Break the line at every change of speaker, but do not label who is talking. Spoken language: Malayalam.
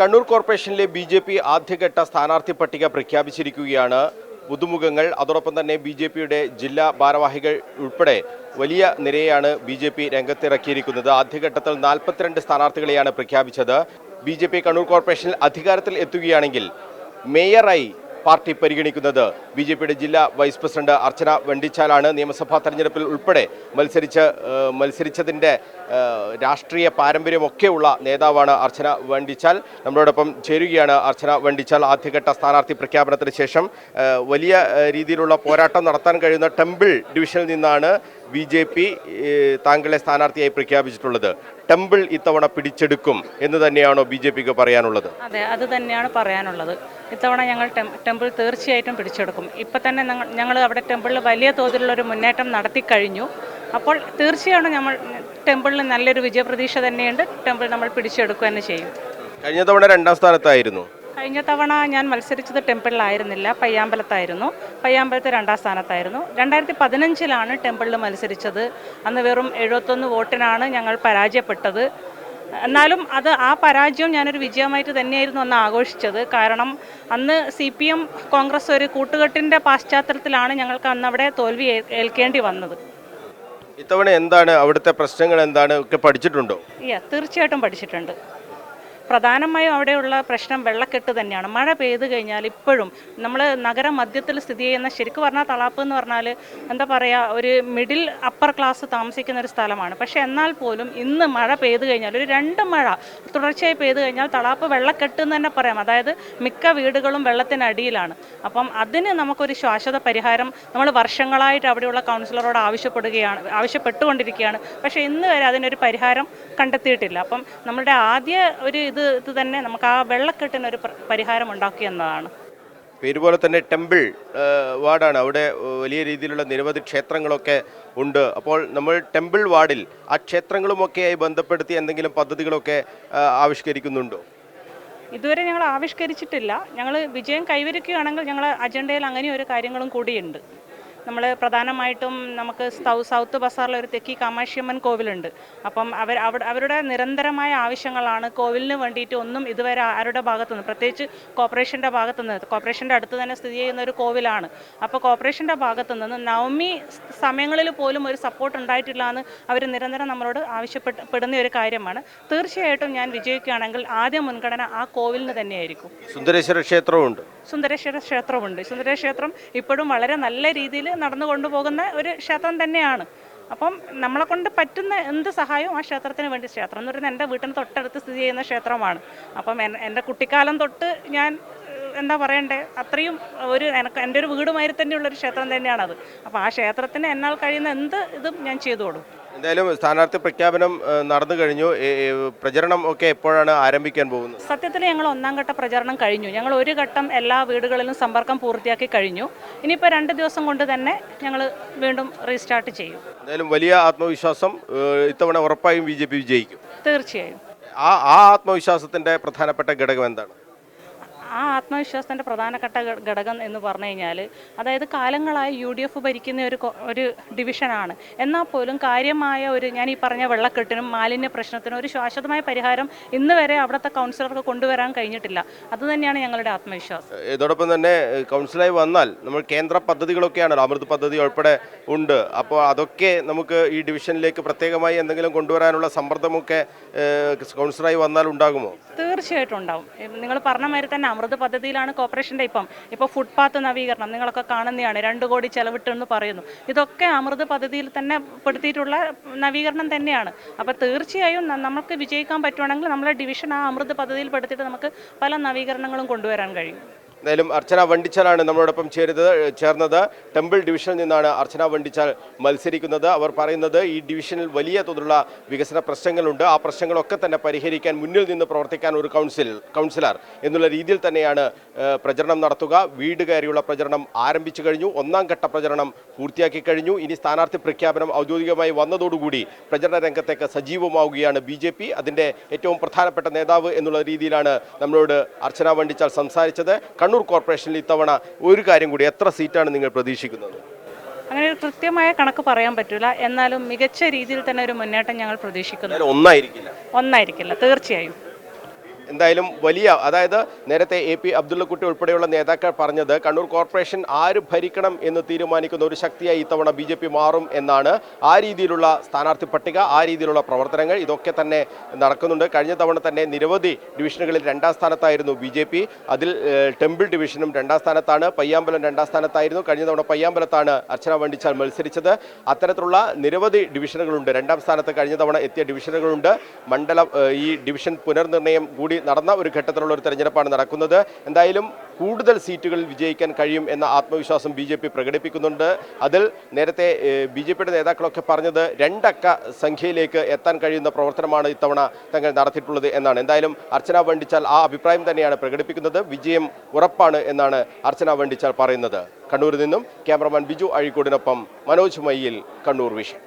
കണ്ണൂർ കോർപ്പറേഷനിലെ ബി ജെ പി ആദ്യഘട്ട സ്ഥാനാർത്ഥി പട്ടിക പ്രഖ്യാപിച്ചിരിക്കുകയാണ്. പുതുമുഖങ്ങൾ അതോടൊപ്പം തന്നെ ബി ജെ പിയുടെ ജില്ലാ ഭാരവാഹികൾ ഉൾപ്പെടെ വലിയ നിരയാണ് ബി ജെ പി രംഗത്തിറക്കിയിരിക്കുന്നത്. ആദ്യഘട്ടത്തിൽ നാൽപ്പത്തിരണ്ട് സ്ഥാനാർത്ഥികളെയാണ് പ്രഖ്യാപിച്ചത്. ബി ജെ പി കണ്ണൂർ കോർപ്പറേഷനിൽ അധികാരത്തിൽ എത്തുകയാണെങ്കിൽ മേയറായി പാർട്ടി പരിഗണിക്കുന്നത്. ബി ജെ പിയുടെ ജില്ലാ വൈസ് പ്രസിഡന്റ് അർച്ചന വെണ്ടിച്ചാലാണ് നിയമസഭാ തെരഞ്ഞെടുപ്പിൽ ഉൾപ്പെടെ മത്സരിച്ച് മത്സരിച്ചതിന്റെ രാഷ്ട്രീയ പാരമ്പര്യമൊക്കെയുള്ള നേതാവാണ് അർച്ചന വണ്ടിച്ചാൽ. നമ്മളോടൊപ്പം ചേരുകയാണ് അർച്ചന വണ്ടിച്ചാൽ ആദ്യഘട്ട സ്ഥാനാർത്ഥി പ്രഖ്യാപനത്തിന് ശേഷം. വലിയ രീതിയിലുള്ള പോരാട്ടം നടത്താൻ കഴിയുന്ന ടെമ്പിൾ ഡിവിഷനിൽ നിന്നാണ് ബി ജെ പി താങ്കളെ സ്ഥാനാർത്ഥിയായി പ്രഖ്യാപിച്ചിട്ടുള്ളത്. ടെമ്പിൾ ഇത്തവണ പിടിച്ചെടുക്കും എന്ന് തന്നെയാണോ ബി ജെ പിക്ക് പറയാനുള്ളത്?
അതെ അത് തന്നെയാണ് പറയാനുള്ളത്. ഇത്തവണ ഞങ്ങൾ ടെമ്പിൾ തീർച്ചയായിട്ടും പിടിച്ചെടുക്കും. ഇപ്പം തന്നെ ഞങ്ങൾ അവിടെ ടെമ്പിളിൽ വലിയ തോതിലുള്ള ഒരു മുന്നേറ്റം നടത്തി കഴിഞ്ഞു. അപ്പോൾ തീർച്ചയായും നമ്മൾ ടെമ്പിളിൽ നല്ലൊരു വിജയപ്രതീക്ഷ തന്നെയുണ്ട്. ടെമ്പിൾ നമ്മൾ പിടിച്ചെടുക്കുക തന്നെ ചെയ്യും.
കഴിഞ്ഞ തവണ രണ്ടാം സ്ഥാനത്തായിരുന്നു.
കഴിഞ്ഞ തവണ ഞാൻ മത്സരിച്ചത് ടെമ്പിളിലായിരുന്നില്ല പയ്യാമ്പലത്തായിരുന്നു. പയ്യാമ്പലത്ത് രണ്ടാം സ്ഥാനത്തായിരുന്നു. രണ്ടായിരത്തി പതിനഞ്ചിലാണ് ടെമ്പിളിൽ മത്സരിച്ചത്. അന്ന് വെറും എഴുപത്തൊന്ന് വോട്ടിനാണ് ഞങ്ങൾ പരാജയപ്പെട്ടത്. എന്നാലും അത് ആ പരാജയം ഞാനൊരു വിജയമായിട്ട് തന്നെയായിരുന്നു അന്ന് ആഘോഷിച്ചത്. കാരണം അന്ന് സി പി എം കോൺഗ്രസ് ഒരു കൂട്ടുകെട്ടിന്റെ പാശ്ചാത്തലത്തിലാണ് ഞങ്ങൾക്ക് അന്ന് അവിടെ തോൽവി ഏൽക്കേണ്ടി വന്നത്.
ഇത്തവണ എന്താണ് അവിടുത്തെ പ്രശ്നങ്ങൾ എന്താണ്? ഒക്കെ പഠിച്ചിട്ടുണ്ടോ?
തീർച്ചയായിട്ടും പഠിച്ചിട്ടുണ്ട്. പ്രധാനമായും അവിടെയുള്ള പ്രശ്നം വെള്ളക്കെട്ട് തന്നെയാണ്. മഴ പെയ്തു കഴിഞ്ഞാൽ ഇപ്പോഴും നമ്മൾ നഗര മധ്യത്തിൽ സ്ഥിതി ചെയ്യുന്ന ശരിക്കും പറഞ്ഞാൽ തളാപ്പ് എന്ന് പറഞ്ഞാൽ എന്താ പറയുക ഒരു മിഡിൽ അപ്പർ ക്ലാസ് താമസിക്കുന്ന ഒരു സ്ഥലമാണ്. പക്ഷേ എന്നാൽ പോലും ഇന്ന് മഴ പെയ്തു കഴിഞ്ഞാൽ ഒരു രണ്ട് മഴ തുടർച്ചയായി പെയ്തു കഴിഞ്ഞാൽ തളാപ്പ് വെള്ളക്കെട്ട് എന്ന് തന്നെ പറയാം. അതായത് മിക്ക വീടുകളും വെള്ളത്തിനടിയിലാണ്. അപ്പം അതിന് നമുക്കൊരു ശാശ്വത പരിഹാരം നമ്മൾ വർഷങ്ങളായിട്ട് അവിടെയുള്ള കൗൺസിലറോട് ആവശ്യപ്പെടുകയാണ് ആവശ്യപ്പെട്ടുകൊണ്ടിരിക്കുകയാണ്. പക്ഷേ ഇന്ന് വരെ അതിനൊരു പരിഹാരം കണ്ടെത്തിയിട്ടില്ല. അപ്പം നമ്മുടെ ആദ്യ ഒരു ഇത് ഇത് തന്നെ നമുക്ക് ആ വെള്ളക്കെട്ടിനൊരു ഒരു പരിഹാരം ഉണ്ടാക്കി എന്നതാണ്.
പേര് പോലെ തന്നെ ടെമ്പിൾ വാർഡാണ്. അവിടെ വലിയ രീതിയിലുള്ള നിരവധി ക്ഷേത്രങ്ങളൊക്കെ ഉണ്ട്. അപ്പോൾ നമ്മൾ ടെമ്പിൾ വാർഡിൽ ആ ക്ഷേത്രങ്ങളുമൊക്കെയായി ബന്ധപ്പെടുത്തി എന്തെങ്കിലും പദ്ധതികളൊക്കെ ആവിഷ്കരിക്കുന്നുണ്ടോ?
ഇതുവരെ ഞങ്ങൾ ആവിഷ്കരിച്ചിട്ടില്ല. ഞങ്ങൾ വിജയം കൈവരിക്കുകയാണെങ്കിൽ ഞങ്ങൾ അജണ്ടയിൽ അങ്ങനെ ഒരു കാര്യങ്ങളും കൂടിയുണ്ട്. നമ്മൾ പ്രധാനമായിട്ടും നമുക്ക് സൗത്ത് ബസാറിൽ ഒരു തെക്കി കാമാക്ഷിയമ്മൻ കോവിലുണ്ട്. അപ്പം അവർ അവരുടെ നിരന്തരമായ ആവശ്യങ്ങളാണ് കോവിലിന് വേണ്ടിയിട്ട് ഒന്നും ഇതുവരെ ആരുടെ ഭാഗത്തുനിന്ന് പ്രത്യേകിച്ച് കോർപ്പറേഷന്റെ ഭാഗത്തുനിന്ന് കോർപ്പറേഷന്റെ അടുത്ത് തന്നെ സ്ഥിതി ചെയ്യുന്ന ഒരു കോവിലാണ്. അപ്പോൾ കോർപ്പറേഷന്റെ ഭാഗത്തു നിന്ന് നവമി സമയങ്ങളിൽ പോലും ഒരു സപ്പോർട്ട് ഉണ്ടായിട്ടില്ല എന്ന് അവർ നിരന്തരം നമ്മളോട് ആവശ്യപ്പെടുന്ന ഒരു കാര്യമാണ്. തീർച്ചയായിട്ടും ഞാൻ വിജയിക്കുകയാണെങ്കിൽ ആദ്യ മുൻഗണന ആ കോവിലിന് തന്നെയായിരിക്കും.
സുന്ദരേശ്വര ക്ഷേത്രമുണ്ട്
സുന്ദരേശ്വര ക്ഷേത്രമുണ്ട്. ക്ഷേത്രം ഇപ്പോഴും വളരെ നല്ല രീതിയിൽ നടന്നു കൊണ്ടുപോകുന്ന ഒരു ക്ഷേത്രം തന്നെയാണ്. അപ്പം നമ്മളെ കൊണ്ട് പറ്റുന്ന എന്ത് സഹായവും ആ ക്ഷേത്രത്തിന് വേണ്ടി ക്ഷേത്രം എന്ന് പറയുന്നത് എന്റെ വീട്ടിന് തൊട്ടടുത്ത് സ്ഥിതി ചെയ്യുന്ന ക്ഷേത്രമാണ്. അപ്പം എന്റെ കുട്ടിക്കാലം തൊട്ട് ഞാൻ എന്താ പറയണ്ടേ അത്രയും ഒരു എനക്ക് എന്റെ ഒരു വീടുമാതിരി തന്നെയുള്ള ഒരു ക്ഷേത്രം തന്നെയാണത്. അപ്പോൾ ആ ക്ഷേത്രത്തിന് എന്നാൽ കഴിയുന്ന എന്ത് ഇതും ഞാൻ ചെയ്തു കൊടുക്കും
എന്തായാലും സ്ഥാനാർത്ഥി പ്രഖ്യാപനം നടന്നു കഴിഞ്ഞു. പ്രചരണം ഒക്കെ എപ്പോഴാണ് ആരംഭിക്കാൻ പോകുന്നത്?
സത്യത്തിൽ ഞങ്ങൾ ഒന്നാം ഘട്ട പ്രചരണം കഴിഞ്ഞു. ഞങ്ങൾ ഒരു ഘട്ടം എല്ലാ വീടുകളിലും സമ്പർക്കം പൂർത്തിയാക്കി കഴിഞ്ഞു. ഇനിയിപ്പോൾ രണ്ട് ദിവസം കൊണ്ട് തന്നെ ഞങ്ങൾ വീണ്ടും റീസ്റ്റാർട്ട് ചെയ്യും.
എന്തായാലും വലിയ ആത്മവിശ്വാസം ഇത്തവണ ഉറപ്പായും ബി ജെ പി വിജയിക്കും.
തീർച്ചയായും.
ആ ആ ആത്മവിശ്വാസത്തിന്റെ പ്രധാനപ്പെട്ട ഘടകം എന്താണ്?
ആ ആത്മവിശ്വാസത്തിന്റെ പ്രധാനപ്പെട്ട ഘടകം എന്ന് പറഞ്ഞു കഴിഞ്ഞാൽ അതായത് കാലങ്ങളായി യു ഡി എഫ് ഭരിക്കുന്ന ഒരു ഒരു ഡിവിഷനാണ്. എന്നാൽ പോലും കാര്യമായ ഒരു ഞാൻ ഈ പറഞ്ഞ വെള്ളക്കെട്ടിനും മാലിന്യ പ്രശ്നത്തിനും ഒരു ശാശ്വതമായ പരിഹാരം ഇന്ന് വരെ അവിടുത്തെ കൗൺസിലർക്ക് കൊണ്ടുവരാൻ കഴിഞ്ഞിട്ടില്ല. അതുതന്നെയാണ് ഞങ്ങളുടെ ആത്മവിശ്വാസം.
ഇതോടൊപ്പം തന്നെ കൗൺസിലായി വന്നാൽ നമ്മൾ കേന്ദ്ര പദ്ധതികളൊക്കെയാണ് അമൃത് പദ്ധതി ഉൾപ്പെടെ ഉണ്ട്. അപ്പോൾ അതൊക്കെ നമുക്ക് ഈ ഡിവിഷനിലേക്ക് പ്രത്യേകമായി എന്തെങ്കിലും കൊണ്ടുവരാനുള്ള സമ്മർദ്ദമൊക്കെ കൗൺസിലറായി വന്നാൽ ഉണ്ടാകുമോ?
തീർച്ചയായിട്ടും ഉണ്ടാവും നിങ്ങൾ പറഞ്ഞ മാതിരി തന്നെ അമൃത് പദ്ധതിയിലാണ് കോർപ്പറേഷന്റെ ഇപ്പം. ഇപ്പോൾ ഫുട്പാത്ത് നവീകരണം നിങ്ങളൊക്കെ കാണുന്നതാണ്. രണ്ട് കോടി ചെലവിട്ടെന്ന് പറയുന്നു. ഇതൊക്കെ അമൃത് പദ്ധതിയിൽ തന്നെ പെടുത്തിയിട്ടുള്ള നവീകരണം തന്നെയാണ്. അപ്പോൾ തീർച്ചയായും നമുക്ക് വിജയിക്കാൻ പറ്റുവാണെങ്കിൽ നമ്മളെ ഡിവിഷൻ ആ അമൃത് പദ്ധതിയിൽ പെടുത്തിയിട്ട് നമുക്ക് പല നവീകരണങ്ങളും കൊണ്ടുവരാൻ കഴിയും.
എന്തായാലും അർച്ചന വണ്ടിച്ചാലാണ് നമ്മളോടൊപ്പം ചേരുന്നത് ചേർന്നത്. ടെമ്പിൾ ഡിവിഷനിൽ നിന്നാണ് അർച്ചന വണ്ടിച്ചാൽ മത്സരിക്കുന്നത്. അവർ പറയുന്നത് ഈ ഡിവിഷനിൽ വലിയ തോതിലുള്ള വികസന പ്രശ്നങ്ങളുണ്ട്. ആ പ്രശ്നങ്ങളൊക്കെ തന്നെ പരിഹരിക്കാൻ മുന്നിൽ നിന്ന് പ്രവർത്തിക്കാൻ ഒരു കൗൺസിൽ കൗൺസിലർ എന്നുള്ള രീതിയിൽ തന്നെയാണ് പ്രചരണം നടത്തുക. വീട് കയറിയുള്ള പ്രചരണം ആരംഭിച്ചു കഴിഞ്ഞു. ഒന്നാം ഘട്ട പ്രചരണം പൂർത്തിയാക്കി കഴിഞ്ഞു. ഇനി സ്ഥാനാർത്ഥി പ്രഖ്യാപനം ഔദ്യോഗികമായി വന്നതോടുകൂടി പ്രചരണ രംഗത്തേക്ക് സജീവമാവുകയാണ് ബി ജെ പി. അതിന്റെ ഏറ്റവും പ്രധാനപ്പെട്ട നേതാവ് എന്നുള്ള രീതിയിലാണ് നമ്മളോട് അർച്ചന വണ്ടിച്ചാൽ സംസാരിച്ചത്. കണ്ണൂർ കോർപ്പറേഷനിൽ ഇത്തവണ ഒരു കാര്യം കൂടി എത്ര സീറ്റാണ് നിങ്ങൾ പ്രതീക്ഷിക്കുന്നത്?
അങ്ങനെ ഒരു കൃത്യമായ കണക്ക് പറയാൻ പറ്റില്ല എന്നാലും മികച്ച രീതിയിൽ തന്നെ ഒരു മുന്നേറ്റം ഞങ്ങൾ പ്രതീക്ഷിക്കുന്നു.
ഒന്നായിരിക്കില്ല.
ഒന്നായിരിക്കില്ല. തീർച്ചയായും.
എന്തായാലും വലിയ അതായത് നേരത്തെ എ പി അബ്ദുള്ളക്കുട്ടി ഉൾപ്പെടെയുള്ള നേതാക്കൾ പറഞ്ഞത് കണ്ണൂർ കോർപ്പറേഷൻ ആര് ഭരിക്കണം എന്ന് തീരുമാനിക്കുന്ന ഒരു ശക്തിയായി ഇത്തവണ ബി ജെ പി മാറും എന്നാണ് ആ രീതിയിലുള്ള സ്ഥാനാർത്ഥി പട്ടിക ആ രീതിയിലുള്ള പ്രവർത്തനങ്ങൾ ഇതൊക്കെ തന്നെ നടക്കുന്നുണ്ട്. കഴിഞ്ഞ തവണ തന്നെ നിരവധി ഡിവിഷനുകളിൽ രണ്ടാം സ്ഥാനത്തായിരുന്നു ബി ജെ പി. അതിൽ ടെമ്പിൾ ഡിവിഷനും രണ്ടാം സ്ഥാനത്താണ് പയ്യാമ്പലം രണ്ടാം സ്ഥാനത്തായിരുന്നു. കഴിഞ്ഞ തവണ പയ്യാമ്പലത്താണ് അർച്ചന വണ്ടിച്ചാൽ മത്സരിച്ചത്. അത്തരത്തിലുള്ള നിരവധി ഡിവിഷനുകളുണ്ട്. രണ്ടാം സ്ഥാനത്ത് കഴിഞ്ഞ തവണ എത്തിയ ഡിവിഷനുകളുണ്ട്. മണ്ഡലം ഈ ഡിവിഷൻ പുനർനിർണയം കൂടി നടന്ന ഒരു ഘട്ടത്തിലുള്ള ഒരു തെരഞ്ഞെടുപ്പാണ് നടക്കുന്നത്. എന്തായാലും കൂടുതൽ സീറ്റുകളിൽ വിജയിക്കാൻ കഴിയും എന്ന ആത്മവിശ്വാസം ബി ജെ പി പ്രകടിപ്പിക്കുന്നുണ്ട്. അതിൽ നേരത്തെ ബി ജെ പിയുടെ നേതാക്കളൊക്കെ പറഞ്ഞത് രണ്ടക്ക സംഖ്യയിലേക്ക് എത്താൻ കഴിയുന്ന പ്രവർത്തനമാണ് ഇത്തവണ തങ്ങൾ നടത്തിയിട്ടുള്ളത് എന്നാണ്. എന്തായാലും അർച്ചന വണ്ടിച്ചാൽ ആ അഭിപ്രായം തന്നെയാണ് പ്രകടിപ്പിക്കുന്നത്. വിജയം ഉറപ്പാണ് എന്നാണ് അർച്ചന വണ്ടിച്ചാൽ പറയുന്നത്. കണ്ണൂരിൽ നിന്നും ക്യാമറമാൻ ബിജു അഴീക്കോടിനൊപ്പം മനോജ് മയ്യിൽ കണ്ണൂർ വിഷൻ.